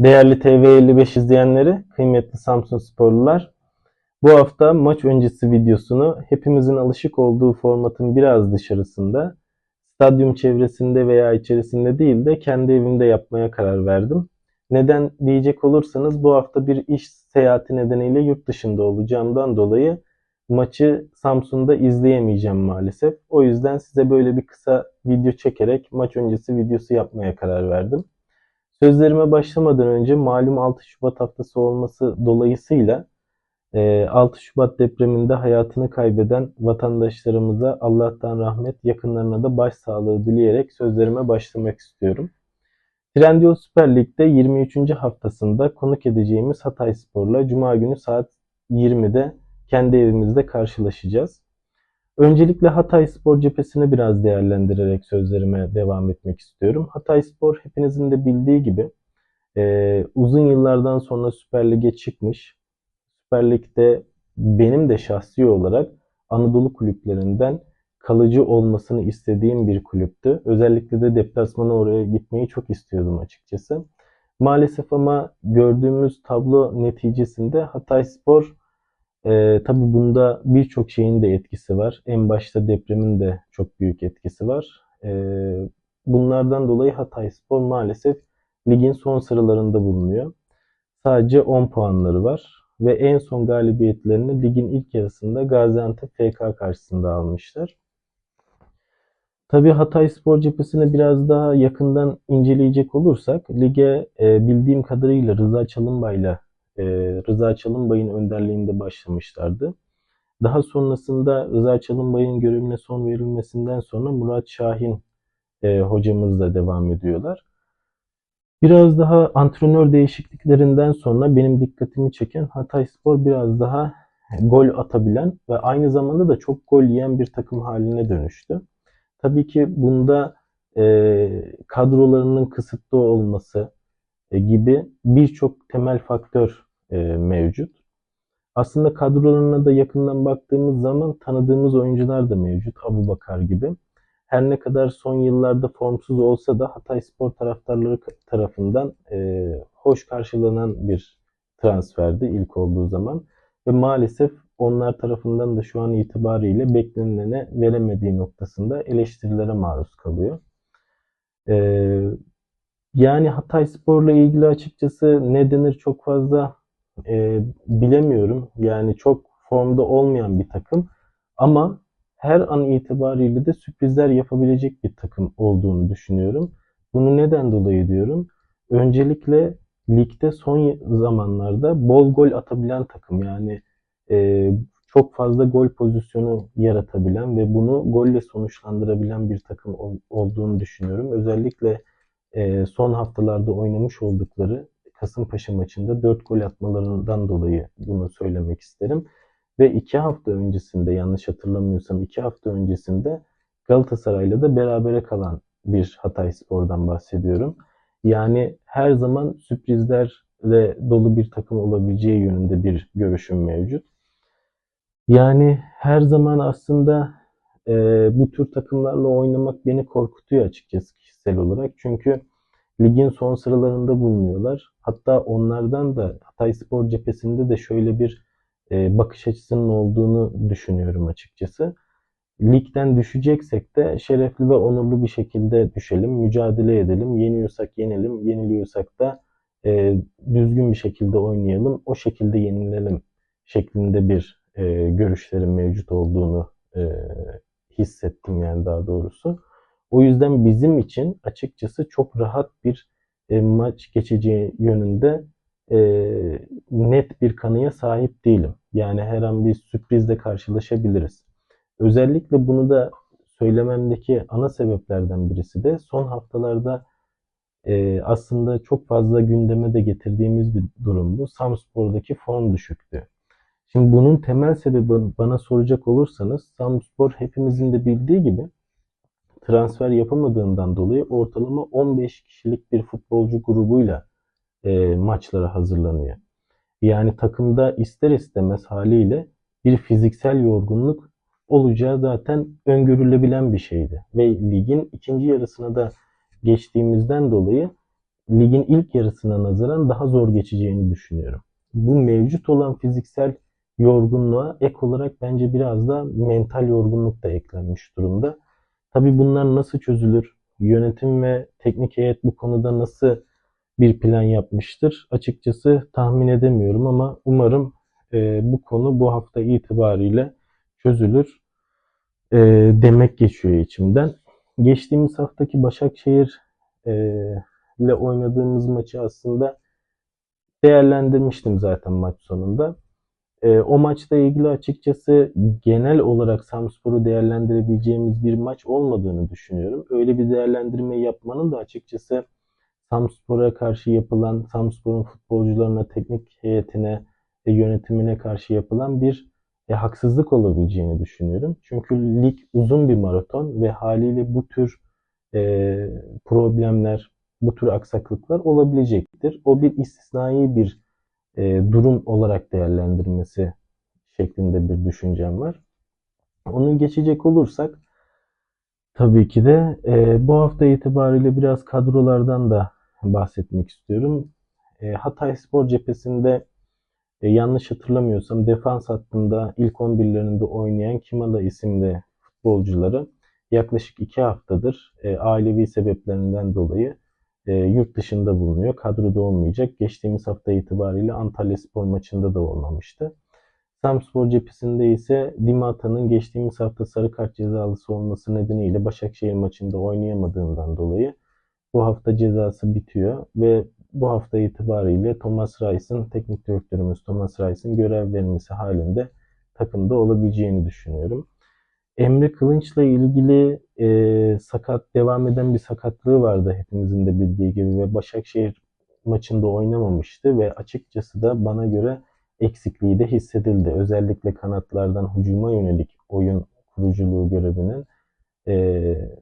Değerli TV55 izleyenleri, kıymetli Samsun sporlular. Bu hafta maç öncesi videosunu hepimizin alışık olduğu formatın biraz dışarısında, stadyum çevresinde veya içerisinde değil de kendi evimde yapmaya karar verdim. Neden diyecek olursanız bu hafta bir iş seyahati nedeniyle yurt dışında olacağımdan dolayı maçı Samsun'da izleyemeyeceğim maalesef. O yüzden size böyle bir kısa video çekerek maç öncesi videosu yapmaya karar verdim. Sözlerime başlamadan önce malum 6 Şubat haftası olması dolayısıyla 6 Şubat depreminde hayatını kaybeden vatandaşlarımıza Allah'tan rahmet, yakınlarına da başsağlığı dileyerek sözlerime başlamak istiyorum. Trendyol Süper Lig'de 23. haftasında konuk edeceğimiz Hatay Spor'la Cuma günü saat 20'de kendi evimizde karşılaşacağız. Öncelikle Hatay Spor cephesini biraz değerlendirerek sözlerime devam etmek istiyorum. Hatay Spor hepinizin de bildiği gibi e, uzun yıllardan sonra Süper Lig'e çıkmış. Süper Lig'de benim de şahsi olarak Anadolu kulüplerinden kalıcı olmasını istediğim bir kulüptü. Özellikle de deplasmana oraya gitmeyi çok istiyordum açıkçası. Maalesef ama gördüğümüz tablo neticesinde Hatay Spor e, tabii bunda birçok şeyin de etkisi var. En başta depremin de çok büyük etkisi var. E, bunlardan dolayı Hatay Spor maalesef ligin son sıralarında bulunuyor. Sadece 10 puanları var ve en son galibiyetlerini ligin ilk yarısında Gaziantep FK karşısında almışlar. Tabii Hatay Spor cephesini biraz daha yakından inceleyecek olursak lige e, bildiğim kadarıyla Rıza Çalınbay'la e, Rıza Çalınbay'ın önderliğinde başlamışlardı. Daha sonrasında Rıza Çalınbay'ın görevine son verilmesinden sonra Murat Şahin e, hocamızla devam ediyorlar. Biraz daha antrenör değişikliklerinden sonra benim dikkatimi çeken Hatay Spor biraz daha gol atabilen ve aynı zamanda da çok gol yiyen bir takım haline dönüştü. Tabii ki bunda e, kadrolarının kısıtlı olması e, gibi birçok temel faktör e, mevcut. Aslında kadrolarına da yakından baktığımız zaman tanıdığımız oyuncular da mevcut. Abu Bakar gibi. Her ne kadar son yıllarda formsuz olsa da Hatay Spor taraftarları tarafından e, hoş karşılanan bir transferdi ilk olduğu zaman. Ve maalesef onlar tarafından da şu an itibariyle beklenilene veremediği noktasında eleştirilere maruz kalıyor. Ee, yani Hatay Spor'la ilgili açıkçası ne denir çok fazla e, bilemiyorum. Yani çok formda olmayan bir takım ama her an itibariyle de sürprizler yapabilecek bir takım olduğunu düşünüyorum. Bunu neden dolayı diyorum? Öncelikle ligde son zamanlarda bol gol atabilen takım. Yani e, çok fazla gol pozisyonu yaratabilen ve bunu golle sonuçlandırabilen bir takım ol, olduğunu düşünüyorum. Özellikle e, son haftalarda oynamış oldukları Kasımpaşa maçında 4 gol atmalarından dolayı bunu söylemek isterim. Ve 2 hafta öncesinde yanlış hatırlamıyorsam 2 hafta öncesinde Galatasaray'la da berabere kalan bir Hatay Spor'dan bahsediyorum. Yani her zaman sürprizlerle dolu bir takım olabileceği yönünde bir görüşüm mevcut. Yani her zaman aslında e, bu tür takımlarla oynamak beni korkutuyor açıkçası kişisel olarak. Çünkü ligin son sıralarında bulunuyorlar. Hatta onlardan da Hatay Spor cephesinde de şöyle bir e, bakış açısının olduğunu düşünüyorum açıkçası. Ligden düşeceksek de şerefli ve onurlu bir şekilde düşelim, mücadele edelim. Yeniyorsak yenelim, yeniliyorsak da e, düzgün bir şekilde oynayalım, o şekilde yenilelim şeklinde bir e, görüşlerin mevcut olduğunu e, hissettim yani daha doğrusu. O yüzden bizim için açıkçası çok rahat bir e, maç geçeceği yönünde e, net bir kanıya sahip değilim. Yani her an bir sürprizle karşılaşabiliriz. Özellikle bunu da söylememdeki ana sebeplerden birisi de son haftalarda e, aslında çok fazla gündeme de getirdiğimiz bir durum bu. Samspor'daki form düşüktü. Şimdi bunun temel sebebi bana soracak olursanız Samspor hepimizin de bildiği gibi transfer yapamadığından dolayı ortalama 15 kişilik bir futbolcu grubuyla e, maçlara hazırlanıyor. Yani takımda ister istemez haliyle bir fiziksel yorgunluk olacağı zaten öngörülebilen bir şeydi. Ve ligin ikinci yarısına da geçtiğimizden dolayı ligin ilk yarısına nazaran daha zor geçeceğini düşünüyorum. Bu mevcut olan fiziksel yorgunluğa ek olarak bence biraz da mental yorgunluk da eklenmiş durumda. Tabii bunlar nasıl çözülür? Yönetim ve teknik heyet bu konuda nasıl bir plan yapmıştır? Açıkçası tahmin edemiyorum ama umarım e, bu konu bu hafta itibariyle çözülür e, demek geçiyor içimden. Geçtiğimiz haftaki Başakşehir e, ile oynadığımız maçı aslında değerlendirmiştim zaten maç sonunda. E, o maçla ilgili açıkçası genel olarak Samspor'u değerlendirebileceğimiz bir maç olmadığını düşünüyorum. Öyle bir değerlendirme yapmanın da açıkçası Samspor'a karşı yapılan, Samspor'un futbolcularına, teknik heyetine ve yönetimine karşı yapılan bir e, haksızlık olabileceğini düşünüyorum. Çünkü lig uzun bir maraton ve haliyle bu tür e, problemler, bu tür aksaklıklar olabilecektir. O bir istisnai bir e, durum olarak değerlendirmesi şeklinde bir düşüncem var. Onu geçecek olursak tabii ki de e, bu hafta itibariyle biraz kadrolardan da bahsetmek istiyorum. E, Hatay Spor cephesinde e, yanlış hatırlamıyorsam defans hattında ilk 11'lerinde oynayan Kimala isimli futbolcuları yaklaşık 2 haftadır e, ailevi sebeplerinden dolayı e, yurt dışında bulunuyor. Kadroda olmayacak. Geçtiğimiz hafta itibariyle Antalya Spor maçında da olmamıştı. Samspor cephesinde ise Dimata'nın geçtiğimiz hafta sarı kart cezalısı olması nedeniyle Başakşehir maçında oynayamadığından dolayı bu hafta cezası bitiyor ve bu hafta itibariyle Thomas Rice'ın teknik direktörümüz Thomas Rice'ın görev verilmesi halinde takımda olabileceğini düşünüyorum. Emre Kılınç'la ilgili e, sakat devam eden bir sakatlığı vardı hepimizin de bildiği gibi ve Başakşehir maçında oynamamıştı ve açıkçası da bana göre eksikliği de hissedildi. Özellikle kanatlardan hücuma yönelik oyun kuruculuğu görevinin e,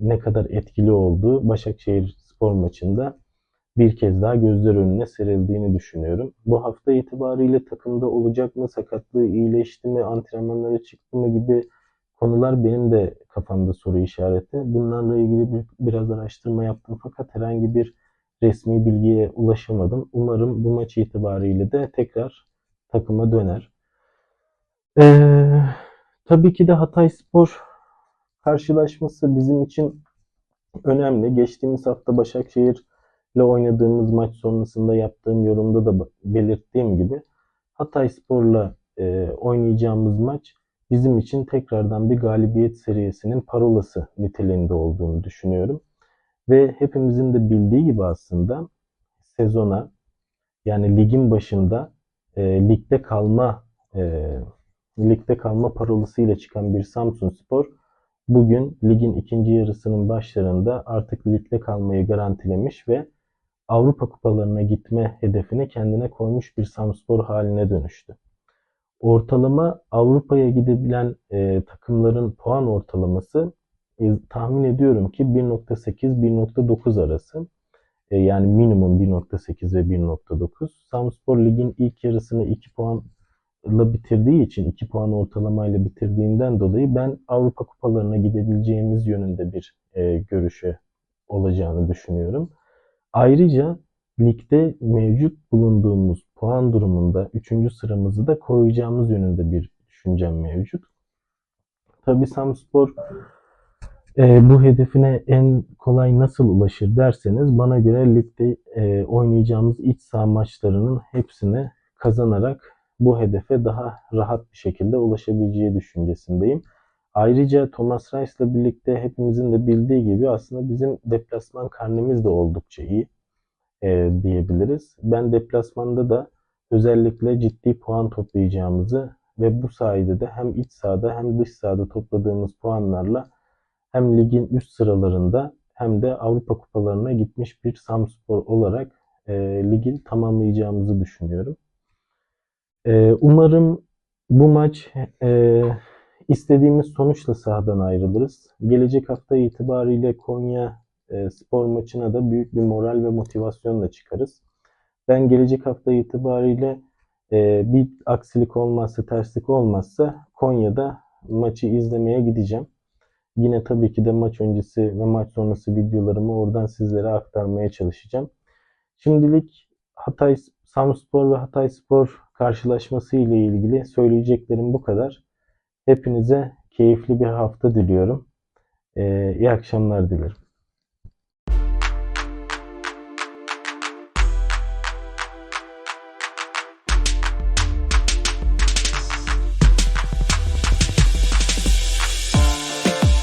ne kadar etkili olduğu Başakşehir spor maçında bir kez daha gözler önüne serildiğini düşünüyorum. Bu hafta itibariyle takımda olacak mı, sakatlığı iyileşti mi, antrenmanlara çıktı mı gibi konular benim de kafamda soru işareti. Bunlarla ilgili bir, biraz araştırma yaptım fakat herhangi bir resmi bilgiye ulaşamadım. Umarım bu maç itibariyle de tekrar takıma döner. Ee, tabii ki de Hatay Spor karşılaşması bizim için önemli. Geçtiğimiz hafta Başakşehir ile oynadığımız maç sonrasında yaptığım yorumda da belirttiğim gibi Hatay Spor'la e, oynayacağımız maç bizim için tekrardan bir galibiyet serisinin parolası niteliğinde olduğunu düşünüyorum. Ve hepimizin de bildiği gibi aslında sezona yani ligin başında e, ligde kalma e, ligde kalma parolası ile çıkan bir Samsun Spor bugün ligin ikinci yarısının başlarında artık ligde kalmayı garantilemiş ve Avrupa kupalarına gitme hedefini kendine koymuş bir Samspor haline dönüştü. Ortalama Avrupa'ya gidebilen e, takımların puan ortalaması e, tahmin ediyorum ki 1.8-1.9 arası. E, yani minimum 1.8 ve 1.9. Samspor ligin ilk yarısını 2 puanla bitirdiği için 2 puan ortalamayla bitirdiğinden dolayı ben Avrupa kupalarına gidebileceğimiz yönünde bir e, görüşe olacağını düşünüyorum. Ayrıca ligde mevcut bulunduğumuz puan durumunda 3. sıramızı da koruyacağımız yönünde bir düşüncem mevcut. Tabi Samspor e, bu hedefine en kolay nasıl ulaşır derseniz bana göre ligde e, oynayacağımız iç saha maçlarının hepsini kazanarak bu hedefe daha rahat bir şekilde ulaşabileceği düşüncesindeyim. Ayrıca Thomas Rice ile birlikte hepimizin de bildiği gibi aslında bizim deplasman karnemiz de oldukça iyi e, diyebiliriz. Ben deplasmanda da özellikle ciddi puan toplayacağımızı ve bu sayede de hem iç sahada hem dış sahada topladığımız puanlarla hem ligin üst sıralarında hem de Avrupa kupalarına gitmiş bir Samspor olarak e, ligi tamamlayacağımızı düşünüyorum. E, umarım bu maç e, istediğimiz sonuçla sahadan ayrılırız. Gelecek hafta itibariyle Konya e, spor maçına da büyük bir moral ve motivasyonla çıkarız. Ben gelecek hafta itibariyle e, bir aksilik olmazsa, terslik olmazsa Konya'da maçı izlemeye gideceğim. Yine tabii ki de maç öncesi ve maç sonrası videolarımı oradan sizlere aktarmaya çalışacağım. Şimdilik Hatay Samspor ve Hatay Spor karşılaşması ile ilgili söyleyeceklerim bu kadar. Hepinize keyifli bir hafta diliyorum. Ee, iyi akşamlar dilerim.